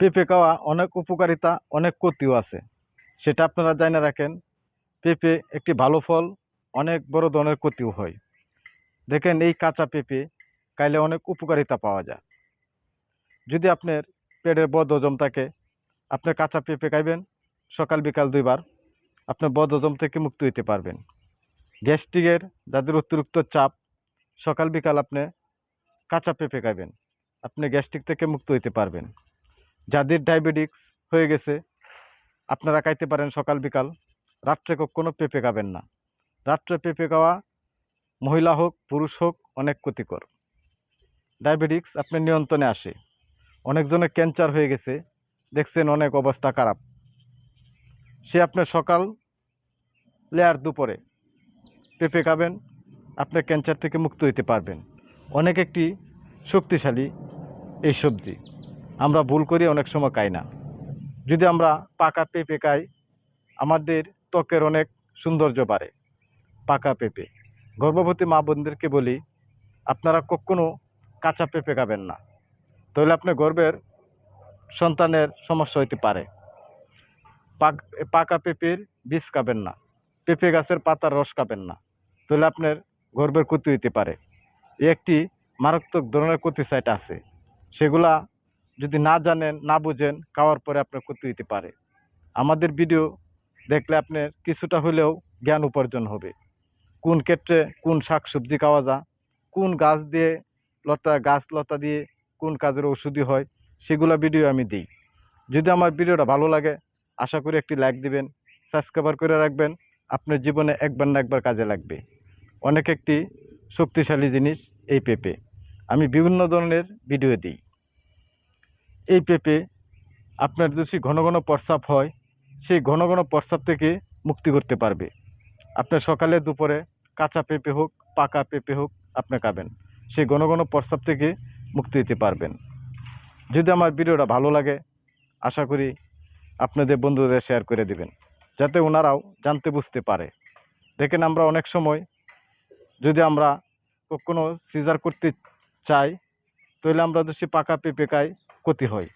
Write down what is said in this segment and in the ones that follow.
পেঁপে খাওয়া অনেক উপকারিতা, অনেক ক্ষতিও আছে। সেটা আপনারা জানে রাখেন, পেঁপে একটি ভালো ফল, অনেক বড় ধরনের ক্ষতিও হয়। দেখেন এই কাঁচা পেঁপে খাইলে অনেক উপকারিতা পাওয়া যায়। যদি আপনার পেটের বদ হজম থাকে, আপনি কাঁচা পেঁপে খাইবেন, সকাল বিকাল দুইবার আপনার বদ হজম থেকে মুক্ত হইতে পারবেন। গ্যাস্ট্রিকের যাদের অতিরিক্ত চাপ, সকাল বিকাল আপনি কাঁচা পেঁপে খাইবেন, আপনি গ্যাস্ট্রিক থেকে মুক্ত হইতে পারবেন। যাদের ডায়াবেটিক্স হয়ে গেছে, আপনারা খাইতে পারেন সকাল, বিকাল। রাত্রে কখনো পেঁপে খাবেন না। রাত্রে পেঁপে খাওয়া মহিলা হোক, পুরুষ হোক, অনেক ক্ষতিকর। ডায়াবেটিক্স আপনার নিয়ন্ত্রণে আসে। অনেকজনের ক্যান্সার হয়ে গেছে, দেখছেন অনেক অবস্থা খারাপ। সে আপনার সকাল লেয়ার দুপুরে পেঁপে খাবেন আপনি ক্যান্সার থেকে মুক্ত হইতে পারবেন। অনেক একটি শক্তিশালী এই সবজি। আমরা ভুল করি, অনেক সময় খাই না। যদি আমরা পাকা পেঁপে খাই, আমাদের ত্বকের অনেক সৌন্দর্য বাড়ে পাকা পেঁপে। গর্ভবতী মা বোনদেরকে বলি, আপনারা কখনো কাঁচা পেঁপে খাবেন না। তাহলে আপনার গর্বের সন্তানের সমস্যা হইতে পারে। পাক পাকা পেঁপের বীজ খাবেন না, পেঁপে গাছের পাতার রস খাবেন না, তাহলে আপনার গর্বের ক্ষতি হইতে পারে। একটি মারাত্মক ধরনের ক্ষতি সাইট আছে। সেগুলা যদি না জানেন, না বুঝেন, খাওয়ার পরে আপনার ক্ষতি হইতে পারে। আমাদের ভিডিও দেখলে আপনার কিছুটা হলেও জ্ঞান উপার্জন হবে। কোন ক্ষেত্রে কোন শাক সবজি খাওয়া যা কোন গাছ দিয়ে লতা, গাছ লতা দিয়ে কোন কাজের ওষুধি হয়, সেগুলো ভিডিও আমি দিই। যদি আমার ভিডিওটা ভালো লাগে, আশা করি একটি লাইক দিবেন, সাবস্ক্রাইবার করে রাখবেন, আপনার জীবনে একবার না একবার কাজে লাগবে। অনেক একটি শক্তিশালী জিনিস এই পেঁপে। আমি বিভিন্ন ধরনের ভিডিও দিই। এই পেঁপে আপনার যদি ঘন ঘন প্রস্রাব হয়, সেই ঘন ঘন প্রস্রাব থেকে মুক্তি করতে পারবে। আপনার সকালে, দুপুরে কাঁচা পেঁপে হোক, পাকা পেঁপে হোক, আপনি খাবেন। সেই ঘন ঘন প্রস্রাব থেকে মুক্তি দিতে পারবেন। যদি আমার ভিডিওটা ভালো লাগে, আশা করি আপনাদের বন্ধুদের শেয়ার করে দিবেন, যাতে ওনারাও জানতে বুঝতে পারে। দেখেন আমরা অনেক সময় যদি আমরা কখনো সিজার করতে চাই, তাহলে আমরা যদি পাকা পেঁপে খাই ক্ষতি হয়।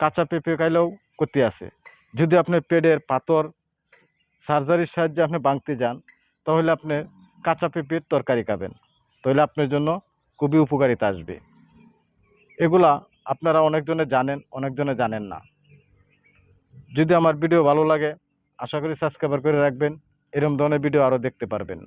কাঁচা পেঁপে খাইলেও ক্ষতি আছে। যদি আপনি পেটের পাথর, সার্জারির সাহায্যে আপনি ভাঙতে যান, তাহলে আপনি কাঁচা পেঁপের তরকারি খাবেন। তাহলে আপনার জন্য খুবই উপকারিতা আসবে। এগুলা আপনারা অনেকজনে জানেন অনেকজনে জানেন না। যদি আমার ভিডিও ভালো লাগে, আশা করি সাবস্ক্রাইবার করে রাখবেন। এরকম ধরনের ভিডিও আরও দেখতে পারবেন।